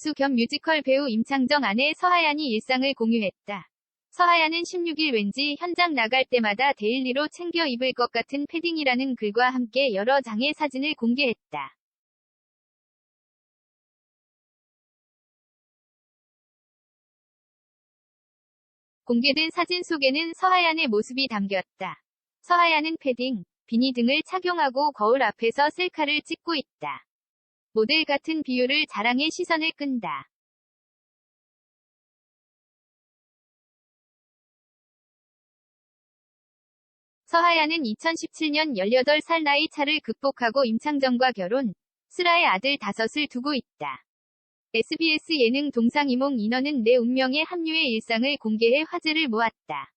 가수 겸 뮤지컬 배우 임창정 아내 서하얀이 일상을 공유했다. 서하얀은 16일 왠지 현장 나갈 때마다 데일리로 챙겨 입을 것 같은 패딩이라는 글과 함께 여러 장의 사진을 공개했다. 공개된 사진 속에는 서하얀의 모습이 담겼다. 서하얀은 패딩, 비니 등을 착용하고 거울 앞에서 셀카를 찍고 있다. 모델 같은 비율을 자랑해 시선을 끈다. 서하얀은 2017년 18살 나이 차를 극복하고 임창정과 결혼, 슬아의 아들 다섯을 두고 있다. SBS 예능 동상이몽 인어는 내 운명의 합류의 일상을 공개해 화제를 모았다.